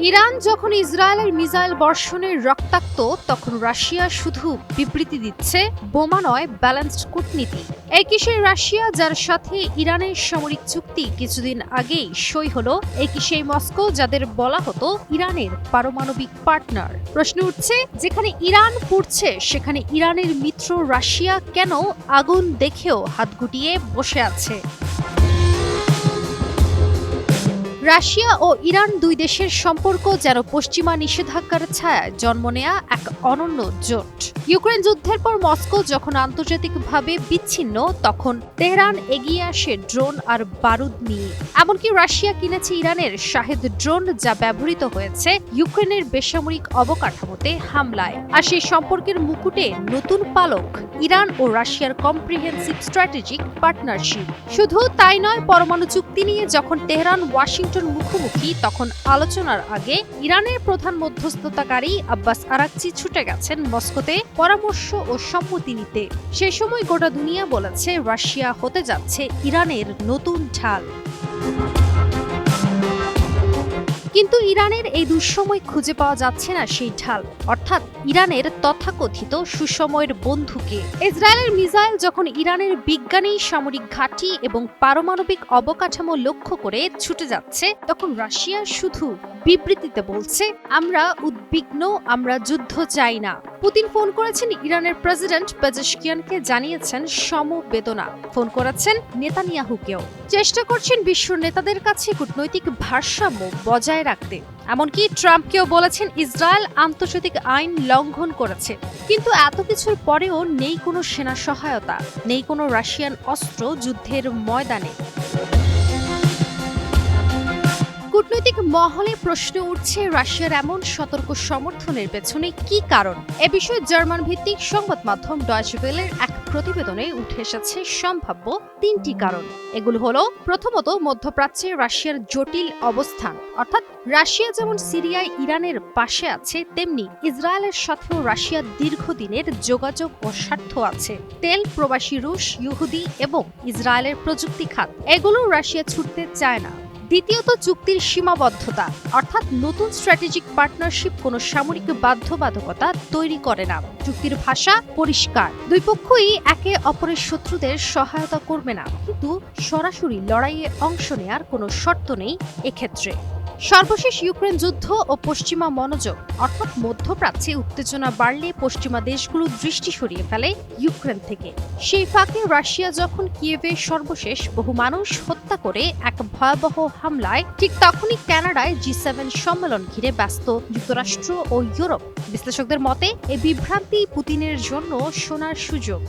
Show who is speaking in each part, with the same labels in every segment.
Speaker 1: Iran যখন ইসরায়েলের missile বর্ষণের রক্তাক্ত, তখন রাশিয়া শুধু বিবৃতি দিচ্ছে, বোমা নয়, ব্যালেন্সড কূটনীতি। সেই রাশিয়া, যার সাথে ইরানের সামরিক চুক্তি কিছুদিন আগেই সই হল সেই মস্কো, যাদের বলা হতো ইরানের পারমাণবিক পার্টনার। প্রশ্ন উঠছে, যেখানে ইরান পুড়ছে, সেখানে ইরানের মিত্র রাশিয়া কেন আগুন দেখেও হাত গুটিয়ে বসে আছে? রাশিয়া ও ইরান দুই দেশের সম্পর্ক যেন পশ্চিমা নিষেধাজ্ঞার ছায়ায় জন্ম নেয়া এক অনন্য জোট। ইউক্রেন যুদ্ধের পর মস্কো যখন আন্তর্জাতিকভাবে বিচ্ছিন্ন, তখন তেহরান এগিয়ে আসে ড্রোন আর বারুদ নিয়ে। এমনকি রাশিয়া কিনেছে ইরানের শাহেদ ড্রোন যা ব্যবহৃত হয়েছে ইউক্রেনের বেসামরিক অবকাঠামোতে হামলায়। আর সেই সম্পর্কের মুকুটে নতুন পালক ইরান ও রাশিয়ার কম্প্রিহেন্সিভ স্ট্র্যাটেজিক পার্টনারশিপ শুধু তাই নয়, পরমাণু চুক্তি নিয়ে যখন তেহরান ওয়াশিংটন মুখোমুখি, তখন আলোচনার আগে ইরানের প্রধান মধ্যস্থতাকারী আব্বাস আরাকচি ছুটে গেছেন মস্কোতে পরামর্শ ও সম্মতি নিতে। সে সময় গোটা দুনিয়া বলেছে, রাশিয়া হতে যাচ্ছে ইরানের নতুন ঢাল। কিন্তু ইরানের এই দুঃসময় খুঁজে পাওয়া যাচ্ছে না সেই ঢাল। অর্থাৎ ইরানের তথাকথিত সুসময়ের বন্ধুকে। ইসরায়েলের মিসাইল যখন ইরানের বিজ্ঞানী, সামরিক ঘাঁটি এবং পারমাণবিক অবকাঠামো লক্ষ্য করে ছুটে যাচ্ছে, তখন রাশিয়া শুধু বিবৃতিতে বলছে, আমরা উদ্বিগ্ন, আমরা যুদ্ধ চাই না। পুতিন ফোন করেছেন ইরানের প্রেসিডেন্ট পেজেশকিয়ানকে, জানিয়েছেন সমবেদনা। ফোন করেছেন নেতানিয়াহুকেও। চেষ্টা করছেন বিশ্ব নেতাদের কাছে কূটনৈতিক ভারসাম্য বজায় রাখতে। এমনকি ট্রাম্পকেও বলেছেন, ইসরায়েল আন্তর্জাতিক আইন লঙ্ঘন করেছে। কিন্তু এত কিছুর পরেও নেই কোনো সেনা সহায়তা, নেই কোনো রাশিয়ান অস্ত্র যুদ্ধের ময়দানে। কূটনৈতিক মহলে প্রশ্ন উঠছে, রাশিয়ার এমন সতর্ক সমর্থনের পেছনে কি কারণ? এ বিষয়ে জার্মান ভিত্তিক সংবাদ মাধ্যম ডয়চেভেলের এক প্রতিবেদনে উঠে এসেছে সম্ভাব্য তিনটি কারণ। এগুলো হলো, প্রথমত, মধ্যপ্রাচ্যে রাশিয়ার জটিল অবস্থান। অর্থাৎ, রাশিয়া যেমন সিরিয়ায় ইরানের পাশে আছে, তেমনি ইসরায়েলের সাথেও রাশিয়ার দীর্ঘদিনের যোগাযোগ ও স্বার্থ আছে। তেল প্রবাসী রুশ, ইহুদি এবং ইসরায়েলের প্রযুক্তি খাত। এগুলো রাশিয়া ছুটতে চায় না। দ্বিতীয়ত চুক্তির সীমাবদ্ধতা, অর্থাৎ নতুন স্ট্র্যাটেজিক পার্টনারশিপ কোনো সামরিক বাধ্যবাধকতা তৈরি করে না। চুক্তির ভাষা পরিষ্কার। দুই পক্ষই একে অপরের শত্রুদের সহায়তা করবে না, কিন্তু সরাসরি লড়াইয়ে অংশ নেয়ার কোনো শর্ত নেই এক্ষেত্রে। সর্বশেষ ইউক্রেন যুদ্ধ ও পশ্চিমা মনোযোগ, অর্থাৎ মধ্যপ্রাচ্যে উত্তেজনা বাড়লে পশ্চিমা দেশগুলো দৃষ্টি সরিয়ে ফেলে ইউক্রেন থেকে। সেই ফাঁকে রাশিয়া যখন কিয়েভে সর্বশেষ বহু মানুষ হত্যা করে এক ভয়াবহ হামলায় ঠিক তখনই কানাডায় জি সেভেন সম্মেলন ঘিরে ব্যস্ত যুক্তরাষ্ট্র ও ইউরোপ। বিশ্লেষকদের মতে এই বিভ্রান্তি পুতিনের জন্য সোনার সুযোগ।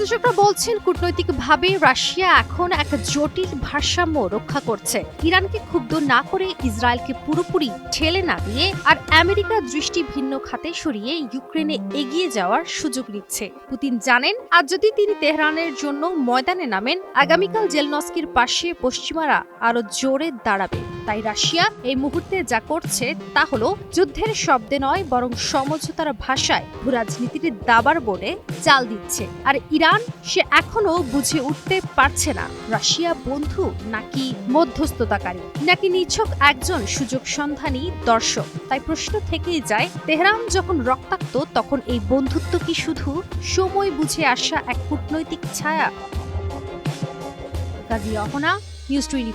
Speaker 1: বিশ্লেষকরা বলছেন, কূটনৈতিকভাবে রাশিয়া এখন এক জটিল ভারসাম্য রক্ষা করছে। ইরানকে ক্ষুব্ধ না করে ইসরায়েলকে পুরোপুরি ঠেলে না দিয়ে আর আমেরিকা দৃষ্টি ভিন্ন খাতে সরিয়ে ইউক্রেনে এগিয়ে যাওয়ার সুযোগ নিচ্ছে। পুতিন জানেন, আর যদি তিনি তেহরানের জন্য ময়দানে নামেন, আগামীকাল জেলনস্কির পাশে পশ্চিমারা আরও জোরে দাঁড়াবে। তাই রাশিয়া এই মুহূর্তে যা করছে তা হলো যুদ্ধের শব্দে নয়, বরং সমঝোতার ভাষায় ভূরাজনীতির দাবার বোর্ডে চাল দিচ্ছে। আর ইরান সে এখনও বুঝে উঠতে পারছে না, রাশিয়া বন্ধু নাকি মধ্যস্থতাকারী, নাকি নিছক একজন সুযোগ সন্ধানী দর্শক। তাই প্রশ্ন থেকেই যায়, তেহরান যখন রক্তাক্ত, তখন এই বন্ধুত্ব কি শুধু সময় বুঝে আসা এক কূটনৈতিক ছায়া? কাজী অহনা, নিউজ টোয়েন্টি